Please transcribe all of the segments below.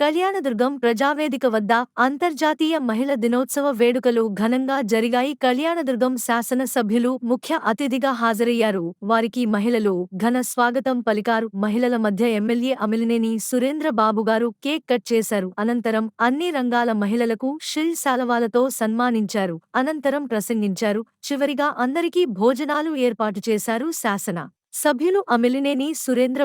కళ్యాణదుర్గం ప్రజావేదిక వద్ద అంతర్జాతీయ మహిళ దినోత్సవ వేడుకలు ఘనంగా జరిగాయి. కళ్యాణదుర్గం శాసన సభ్యులు ముఖ్య అతిథిగా హాజరయ్యారు. వారికి మహిళలు ఘన స్వాగతం పలికారు. మహిళల మధ్య ఎమ్మెల్యే అమిలినేని సురేంద్ర బాబు గారు కేక్ కట్ చేశారు. అనంతరం అన్ని రంగాల మహిళలకు షిల్ శాలవాలతో సన్మానించారు. అనంతరం ప్రసంగించారు. చివరిగా అందరికీ భోజనాలు ఏర్పాటు చేశారు శాసన సభ్యులు అమిలినేని సురేంద్ర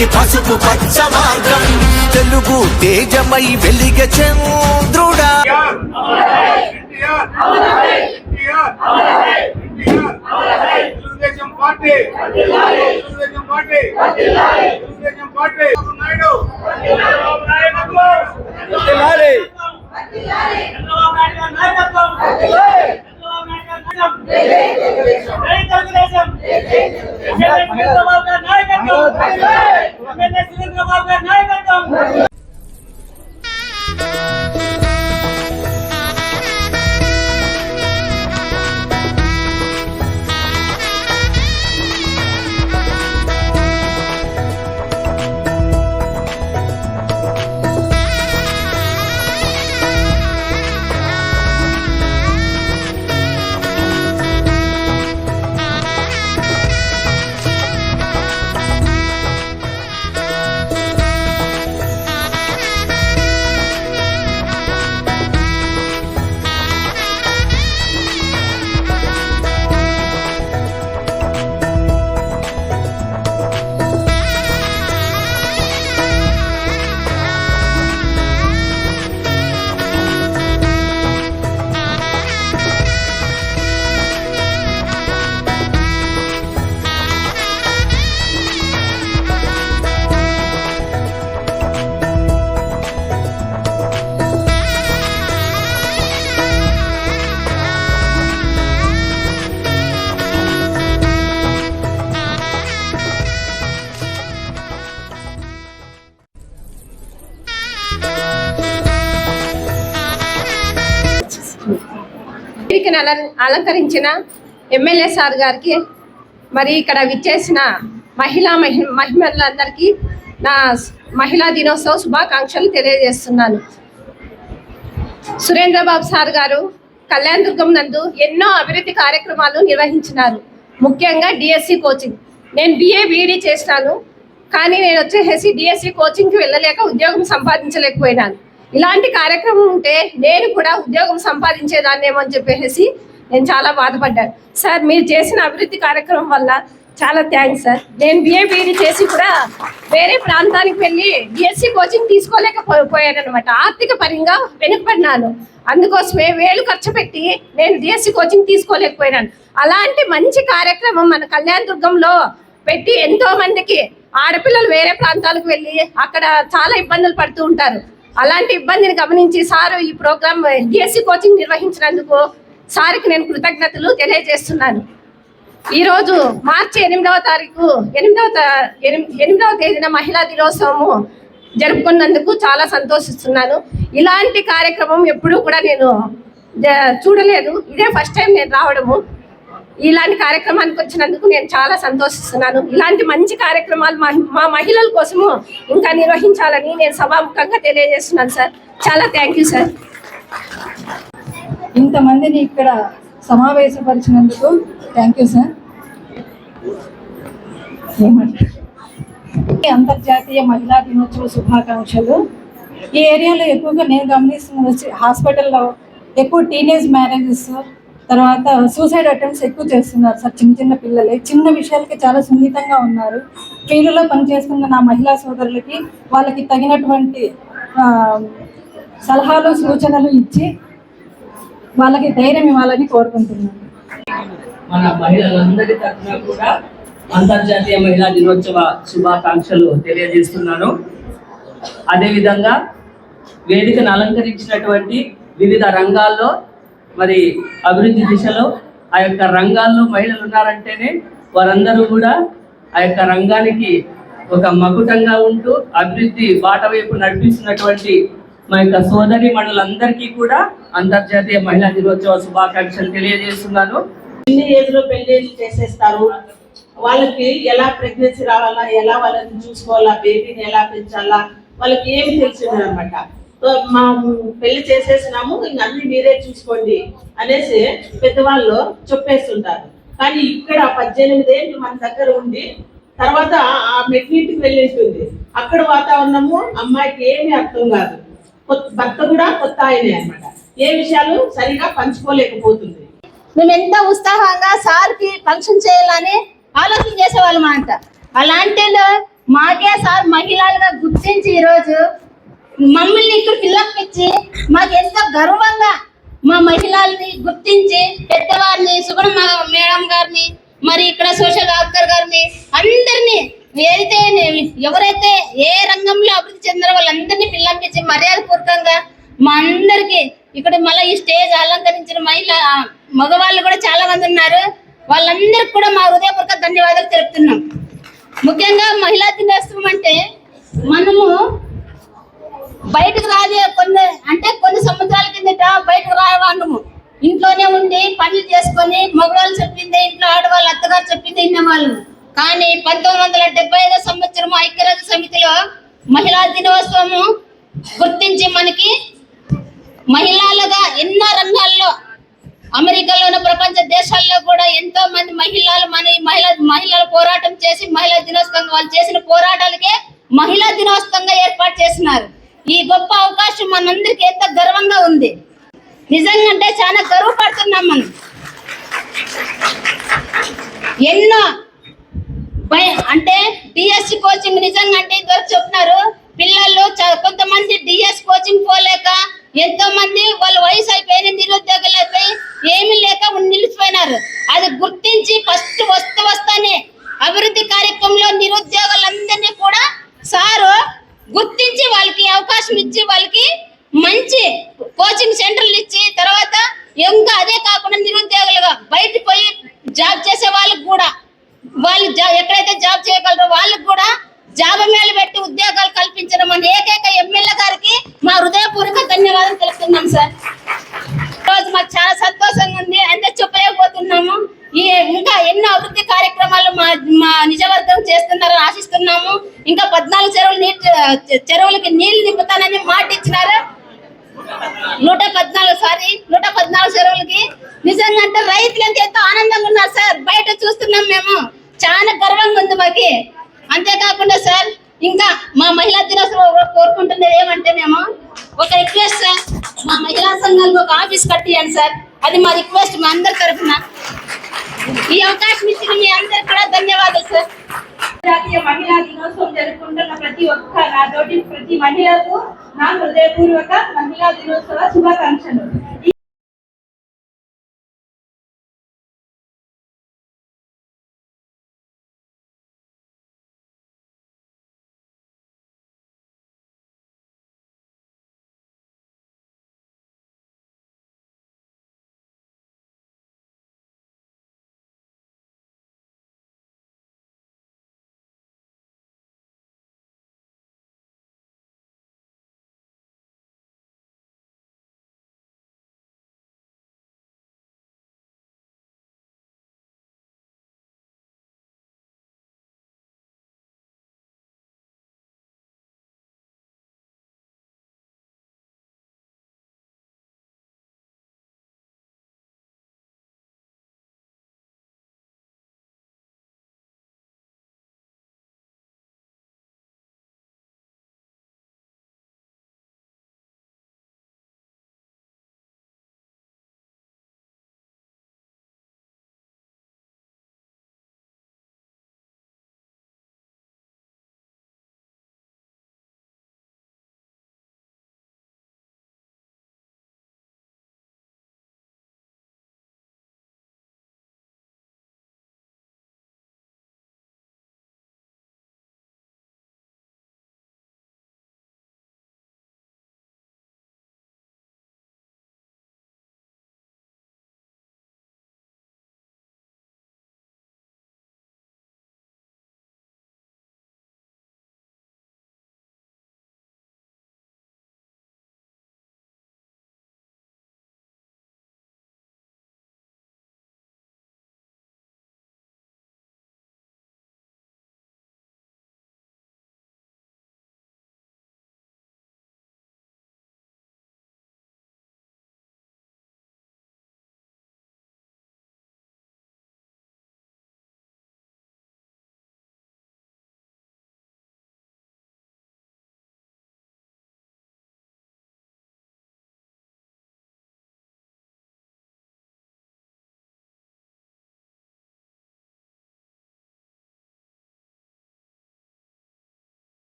విజయానికి పసుపు పచ్చ మార్గం. తెలుగు తేజమై వెలిగ చంద్రుడా. Telugu Desam party. Telugu Desam party Telugu Desam party Naidu నాయకత్వం నాయకత్వం నాయకత్వం అల- అలంకరించిన ఎమ్మెల్యే సార్ గారికి మరి ఇక్కడ విచ్చేసిన మహిళా మహి మహిళలందరికీ నా మహిళా దినోత్సవ శుభాకాంక్షలు తెలియజేస్తున్నాను. సురేంద్రబాబు సార్ గారు కళ్యాణ్ దుర్గం నందు ఎన్నో అభివృద్ధి కార్యక్రమాలు నిర్వహించినారు. ముఖ్యంగా డిఎస్సి కోచింగ్. నేను బిఏ బీఈడి చేసినాను. కానీ నేను వచ్చేసి డిఎస్సి కోచింగ్కి వెళ్ళలేక ఉద్యోగం సంపాదించలేకపోయినాను. ఇలాంటి కార్యక్రమం ఉంటే నేను కూడా ఉద్యోగం సంపాదించేదాన్నేమో అని చెప్పేసి నేను చాలా బాధపడ్డాను. సార్ మీరు చేసిన అభివృద్ధి కార్యక్రమం వల్ల చాలా థ్యాంక్స్ సార్. నేను బిఏపీని చేసి కూడా వేరే ప్రాంతానికి వెళ్ళి డిఎస్సి కోచింగ్ తీసుకోలేకపోయాను అనమాట ఆర్థిక పరంగా వెనుకబడినాను. అందుకోసమే వేలు ఖర్చు పెట్టి నేను డిఎస్సి కోచింగ్ తీసుకోలేకపోయినాను. అలాంటి మంచి కార్యక్రమం మన కళ్యాణ దుర్గంలో పెట్టి ఎంతో మందికి ఆడపిల్లలు వేరే ప్రాంతాలకు వెళ్ళి అక్కడ చాలా ఇబ్బందులు పడుతూ ఉంటారు. అలాంటి ఇబ్బందిని గమనించి సారు ఈ ప్రోగ్రామ్ డిఎస్సి కోచింగ్ నిర్వహించినందుకు సార్కి నేను కృతజ్ఞతలు తెలియజేస్తున్నాను. ఈరోజు మార్చి ఎనిమిదవ తారీఖు ఎనిమిదవ ఎనిమిదవ తేదీన మహిళా దినోత్సవము జరుపుకున్నందుకు చాలా సంతోషిస్తున్నాను. ఇలాంటి కార్యక్రమం ఎప్పుడూ కూడా నేను చూడలేదు. ఇదే ఫస్ట్ టైం నేను రావడము. ఇలాంటి కార్యక్రమానికి వచ్చినందుకు నేను చాలా సంతోషిస్తున్నాను. ఇలాంటి మంచి కార్యక్రమాలు మా మా మహిళల కోసము ఇంకా నిర్వహించాలని నేను సభాముఖంగా తెలియజేస్తున్నాను సార్. చాలా థ్యాంక్ యూ సార్. ఇంతమందిని ఇక్కడ సమావేశపరిచినందుకు థ్యాంక్ యూ సార్. అంతర్జాతీయ మహిళా దినోత్సవ శుభాకాంక్షలు. ఈ ఏరియాలో ఎక్కువగా నేను గమనిస్తున్న హాస్పిటల్లో ఎక్కువ టీనేజ్ మ్యారేజెస్ తర్వాత సూసైడ్ అటెంప్ట్స్ ఎక్కువ చేస్తున్నారు సార్ చిన్న చిన్న పిల్లలే. చిన్న విషయాలకి చాలా సున్నితంగా ఉన్నారు. ఫీల్డ్లో పనిచేస్తున్న నా మహిళా సోదరులకి వాళ్ళకి తగినటువంటి సలహాలు సూచనలు ఇచ్చి వాళ్ళకి ధైర్యం ఇవ్వాలని కోరుకుంటున్నాను. మన మహిళలందరి తరఫున కూడా అంతర్జాతీయ మహిళా దినోత్సవ శుభాకాంక్షలు తెలియజేస్తున్నాను. అదేవిధంగా వేదికను అలంకరించినటువంటి వివిధ రంగాల్లో మరి అభివృద్ధి దిశలో ఆ యొక్క రంగాల్లో మహిళలు ఉన్నారంటేనే వారందరూ కూడా ఆ యొక్క రంగానికి ఒక మకుటంగా ఉంటూ అభివృద్ధి బాట వైపు నడిపిస్తున్నటువంటి మా యొక్క సోదరి మనులందరికీ కూడా అంతర్జాతీయ మహిళా దినోత్సవ శుభాకాంక్షలు తెలియజేస్తున్నాను. చిన్న ఏజ్లో పెళ్ళి చేసేస్తారు? వాళ్ళకి ఎలా ప్రెగ్నెన్సీ రావాలా? ఎలా వాళ్ళని చూసుకోవాలా? బేబీని ఎలా పెంచాలా? వాళ్ళకి ఏమి తెలిసిందనమాట. మా పెళ్ళి చేసేసినాము ఇంక అన్ని మీరే చూసుకోండి అనేసి పెద్దవాళ్ళు చెప్పేస్తుంటారు. కానీ ఇక్కడ పద్దెనిమిది ఏళ్ళు మన దగ్గర ఉండి తర్వాత ఆ మెట్నింటికి వెళ్ళేసింది అక్కడ వాతావరణము అమ్మాయికి ఏమీ అర్థం కాదు. కొత్త- భర్త కూడా కొత్త ఆయనే అన్నమాట. ఏ విషయాలు సరిగా పంచుకోలేకపోతుంది. మేము ఎంత ఉత్సాహంగా సార్కి ఫంక్షన్ చేయాలని ఆలోచన చేసేవాళ్ళం అంట. అలాంటి మాకే సార్ మహిళలుగా గుర్తించి ఈరోజు మమ్మల్ని ఇక్కడ పిల్లపిచ్చి మాకు ఎంతో గర్వంగా మా మహిళల్ని గుర్తించి పెద్దవారిని సుగుణ మేడం గారిని మరి ఇక్కడ సోషల్ వర్కర్ గారిని అందరినీ ఏదైతే ఎవరైతే ఏ రంగంలో అభివృద్ధి చెందిన వాళ్ళందరినీ పిల్లంపించి మర్యాదపూర్వకంగా మా అందరికి ఇక్కడ మళ్ళీ ఈ స్టేజ్ అలంకరించిన మహిళ మగవాళ్ళు కూడా చాలా మంది ఉన్నారు. వాళ్ళందరికి కూడా మా హృదయపూర్వక ధన్యవాదాలు తెలుపుతున్నాం. ముఖ్యంగా మహిళా దినోత్సవం అంటే మనము బయటకు రాదే కొన్ని అంటే కొన్ని సంవత్సరాల కిందట బయటకు రావాళ్ళము ఇంట్లోనే ఉండి పనులు చేసుకొని మగవాళ్ళు చెప్పిందే ఇంట్లో ఆడవాళ్ళు అత్తగారు చెప్పింది వినేవాళ్ళు కానీ పంతొమ్మిది వందల డెబ్బై ఐదో సంవత్సరం ఐక్యరాజ్య సమితిలో మహిళా దినోత్సవము గుర్తించి మనకి మహిళలుగా ఎన్నో రంగాల్లో అమెరికాలోని ప్రపంచ దేశాల్లో కూడా ఎంతో మంది మహిళలు మన మహిళ మహిళలు పోరాటం చేసి మహిళా దినోత్సవంగా వాళ్ళు చేసిన పోరాటాలకే మహిళా దినోత్సవంగా ఏర్పాటు చేసినారు. ఈ గొప్ప అవకాశం మనందరికి ఎంత గర్వంగా ఉంది. నిజంగా అంటే చాలా గర్వపడుతున్నాం మనం. ఎన్నో భయ- అంటే డిఎస్సి కోచింగ్ నిజంగా అంటే ఇదివరకు చెప్తున్నారు. పిల్లలు చ- కొంతమంది డిఎస్ కోచింగ్ పోలేక ఎంతో మంది వాళ్ళ వయసు అయిపోయిన నిరుద్యోగులు అయిపోయి ఏమీ లేక నిలిచిపోయినారు. అది గుర్తించి ఫస్ట్ వస్తూ వస్తానే అభివృద్ధి కార్యక్రమంలో నిరుద్యోగులందరినీ కూడా సారు గుర్తించి వాళ్ళకి అవకాశం ఇచ్చి వాళ్ళకి మంచి కోచింగ్ సెంటర్లు ఇచ్చి తర్వాత ఇంకా అదే కాకుండా నిరుద్యోగులుగా బయట పోయి జాబ్ చేసే వాళ్ళకి కూడా వాళ్ళు జా- ఎక్కడైతే జాబ్ చేయగలరో వాళ్ళకి కూడా జాబ్ మేలు పెట్టి ఉద్యోగాలు కల్పించిన మన ఏకైక ఎమ్మెల్యే గారికి మా హృదయపూర్వక ధన్యవాదాలు తెలుపుతున్నాం సార్. రోజు మాకు చాలా సంతోషంగా ఉంది. అంటే చెప్పలేకపోతున్నాము. ఈ ఇంకా ఎన్నో అభివృద్ధి కార్యక్రమాలు మా మా నిజవర్గం చేస్తున్నారని ఆశిస్తున్నాము. ఇంకా పద్నాలుగు చెరువులు నీటి చెరువులకి నీళ్ళు నింపుతానని మాట ఇచ్చినారు. నూట పద్నాలుగు సారీ నూట పద్నాలుగు చెరువులకి. నిజంగా అంటే రైతులంతా ఎంతో ఆనందంగా ఉన్నారు సార్. బయట చూస్తున్నాం మేము. చాలా గర్వంగా ఉంది మాకి. అంతేకాకుండా సార్ ఇంకా మా మహిళా దినోత్సవం కోరుకుంటున్నది ఏమంటే మేము ఒక రిక్వెస్ట్ సార్. మా మహిళా సంఘాలకు ఒక ఆఫీస్ కట్టియండి సార్. అది మా రిక్వెస్ట్ మా అందరి తరఫున. ఈ అవకాశం ఇచ్చిన మీ అందరికి కూడా ధన్యవాదాలు సార్. జాతీయ మహిళా దినోత్సవం జరుపుకుంటున్న ప్రతి ఒక్క నా తోటి ప్రతి మహిళకు నా హృదయపూర్వక మహిళా దినోత్సవ శుభాకాంక్షలు.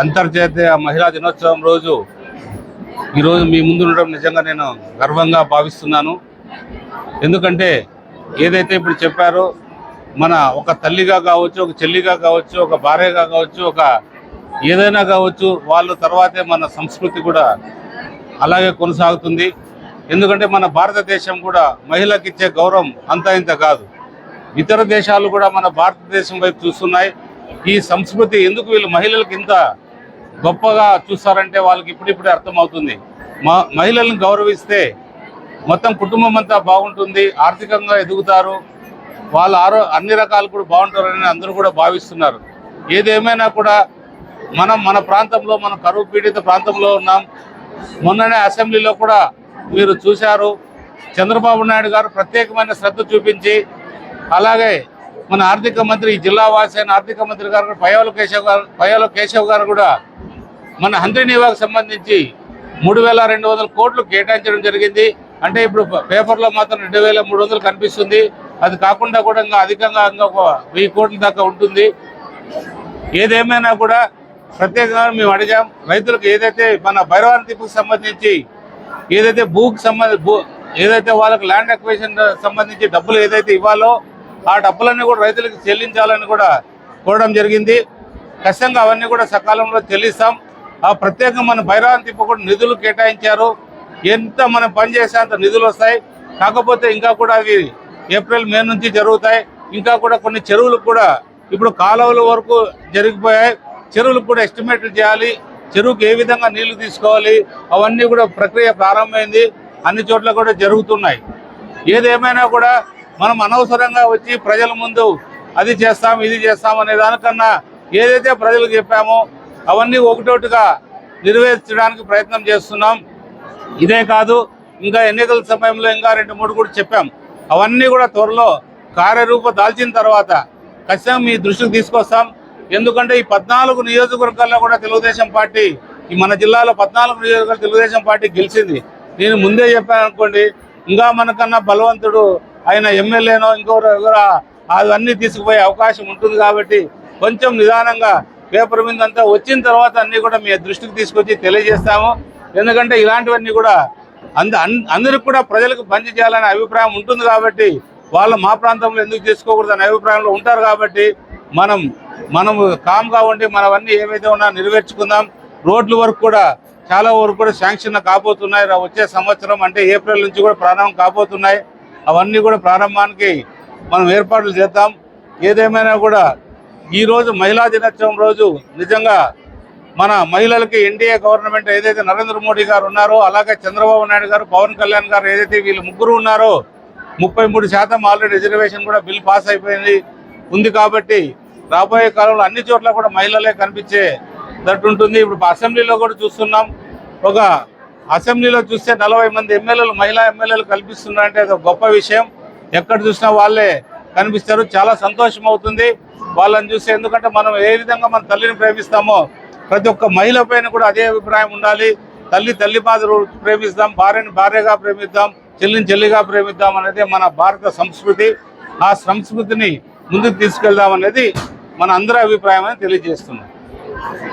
అంతర్జాతీయ మహిళా దినోత్సవం రోజు ఈరోజు మీ ముందు ఉండడం నిజంగా నేను గర్వంగా భావిస్తున్నాను. ఎందుకంటే ఏదైతే ఇప్పుడు చెప్పారో మన ఒక తల్లిగా కావచ్చు ఒక చెల్లిగా కావచ్చు ఒక భార్యగా కావచ్చు ఒక ఏదైనా కావచ్చు వాళ్ళు తర్వాతే మన సంస్కృతి కూడా అలాగే కొనసాగుతుంది. ఎందుకంటే మన భారతదేశం కూడా మహిళకి ఇచ్చే గౌరవం అంత ఇంత కాదు. ఇతర దేశాలు కూడా మన భారతదేశం వైపు చూస్తున్నాయి. ఈ సంస్కృతి ఎందుకు వీళ్ళు మహిళలకు ఇంత గొప్పగా చూస్తారంటే వాళ్ళకి ఇప్పుడిప్పుడే అర్థమవుతుంది. మా మహిళలను గౌరవిస్తే మొత్తం కుటుంబం అంతా బాగుంటుంది ఆర్థికంగా ఎదుగుతారు వాళ్ళ ఆరో అన్ని రకాలు కూడా బాగుంటారని అందరూ కూడా భావిస్తున్నారు. ఏదేమైనా కూడా మనం మన ప్రాంతంలో మన కరువు పీడిత ప్రాంతంలో ఉన్నాం. మొన్ననే అసెంబ్లీలో కూడా మీరు చూశారు. చంద్రబాబు నాయుడు గారు ప్రత్యేకమైన శ్రద్ధ చూపించి అలాగే మన ఆర్థిక మంత్రి జిల్లా వాసి అయిన ఆర్థిక మంత్రి గారు పయ్యాల కేశవ్ గారు పయ్యాల కేశవ్ గారు కూడా మన హంద్రి నివాకు సంబంధించి మూడు వేల రెండు వందల కోట్లు కేటాయించడం జరిగింది. అంటే ఇప్పుడు పేపర్లో మాత్రం రెండు వేల మూడు వందలు కనిపిస్తుంది. అది కాకుండా కూడా ఇంకా అధికంగా ఇంకా ఒక వెయ్యి కోట్ల దాకా ఉంటుంది. ఏదేమైనా కూడా ప్రత్యేకంగా మేము అడిగాం. రైతులకు ఏదైతే మన భైరవాన్ తీపుకు సంబంధించి ఏదైతే భూకి సంబంధించి భూ ఏదైతే వాళ్ళకి ల్యాండ్ అక్వేషన్ సంబంధించి డబ్బులు ఏదైతే ఇవ్వాలో ఆ డబ్బులన్నీ కూడా రైతులకు చెల్లించాలని కూడా కోరడం జరిగింది. ఖచ్చితంగా అవన్నీ కూడా సకాలంలో చెల్లిస్తాం. ఆ ప్రత్యేకంగా మన భైరవాన్ తిప్పు కూడా నిధులు కేటాయించారు. ఎంత మనం పని అంత నిధులు వస్తాయి. కాకపోతే ఇంకా కూడా అవి ఏప్రిల్ మే నుంచి జరుగుతాయి. ఇంకా కూడా కొన్ని చెరువులు కూడా ఇప్పుడు కాలువల వరకు జరిగిపోయాయి. చెరువులకు కూడా ఎస్టిమేట్లు చేయాలి. చెరువుకి ఏ విధంగా నీళ్ళు తీసుకోవాలి? అవన్నీ కూడా ప్రక్రియ ప్రారంభమైంది. అన్ని చోట్ల కూడా జరుగుతున్నాయి. ఏదేమైనా కూడా మనం అనవసరంగా వచ్చి ప్రజల ముందు అది చేస్తాం ఇది చేస్తాం అనే దానికన్నా ఏదైతే ప్రజలకు చెప్పామో అవన్నీ ఒకటోటిగా నిర్వహించడానికి ప్రయత్నం చేస్తున్నాం. ఇదే కాదు ఇంకా ఎన్నికల సమయంలో ఇంకా రెండు మూడు కూడా చెప్పాం. అవన్నీ కూడా త్వరలో కార్యరూప దాల్చిన తర్వాత ఖచ్చితంగా మీ దృష్టికి తీసుకొస్తాం. ఎందుకంటే ఈ పద్నాలుగు నియోజకవర్గాల్లో కూడా తెలుగుదేశం పార్టీ ఈ మన జిల్లాలో పద్నాలుగు నియోజకవర్గాలు తెలుగుదేశం పార్టీ గెలిచింది. నేను ముందే చెప్పాను అనుకోండి ఇంకా మనకన్నా బలవంతుడు ఆయన ఎమ్మెల్యేనో ఇంకొకరు ఎవరో అవన్నీ తీసుకుపోయే అవకాశం ఉంటుంది కాబట్టి కొంచెం నిదానంగా పేపర్ మీద అంతా వచ్చిన తర్వాత అన్నీ కూడా మీ దృష్టికి తీసుకొచ్చి తెలియజేస్తాము. ఎందుకంటే ఇలాంటివన్నీ కూడా అంద అందరికి కూడా ప్రజలకు పంచి చేయాలనే అభిప్రాయం ఉంటుంది కాబట్టి వాళ్ళు మా ప్రాంతంలో ఎందుకు చేసుకోకూడదు అనే అభిప్రాయంలో ఉంటారు కాబట్టి మనం మనం కామ్గా ఉండి మనవన్నీ ఏవైతే ఉన్నా నెరవేర్చుకుందాం. రోడ్ల వరకు కూడా చాలా వరకు కూడా శాంక్షన్ కాబోతున్నాయి. వచ్చే సంవత్సరం అంటే ఏప్రిల్ నుంచి కూడా ప్రారంభం కాబోతున్నాయి. అవన్నీ కూడా ప్రారంభానికి మనం ఏర్పాట్లు చేద్దాం. ఏదేమైనా కూడా ఈరోజు మహిళా దినోత్సవం రోజు నిజంగా మన మహిళలకి ఎన్డీఏ గవర్నమెంట్ ఏదైతే నరేంద్ర మోడీ గారు ఉన్నారో అలాగే చంద్రబాబు నాయుడు గారు పవన్ కళ్యాణ్ గారు ఏదైతే వీళ్ళు ముగ్గురు ఉన్నారో ముప్పై మూడు శాతం ఆల్రెడీ రిజర్వేషన్ కూడా బిల్ పాస్ అయిపోయింది. ఉంది కాబట్టి రాబోయే కాలంలో అన్ని చోట్ల కూడా మహిళలే కనిపించే దట్టు ఉంటుంది. ఇప్పుడు అసెంబ్లీలో కూడా చూస్తున్నాం. ఒక అసెంబ్లీలో చూస్తే నలభై మంది ఎమ్మెల్యేలు మహిళా ఎమ్మెల్యేలు కల్పిస్తున్నారంటే అది ఒక గొప్ప విషయం. ఎక్కడ చూసినా వాళ్ళే కనిపిస్తారు. చాలా సంతోషం అవుతుంది వాళ్ళని చూస్తే. ఎందుకంటే మనం ఏ విధంగా మన తల్లిని ప్రేమిస్తామో ప్రతి ఒక్క మహిళ పైన కూడా అదే అభిప్రాయం ఉండాలి. తల్లి తల్లి పాత్ర ప్రేమిస్తాం భార్యని భార్యగా ప్రేమిద్దాం చెల్లిని చెల్లిగా ప్రేమిద్దాం అనేది మన భారత సంస్కృతి. ఆ సంస్కృతిని ముందుకు తీసుకెళ్దాం అనేది మన అందరి అభిప్రాయం అని తెలియజేస్తున్నాం.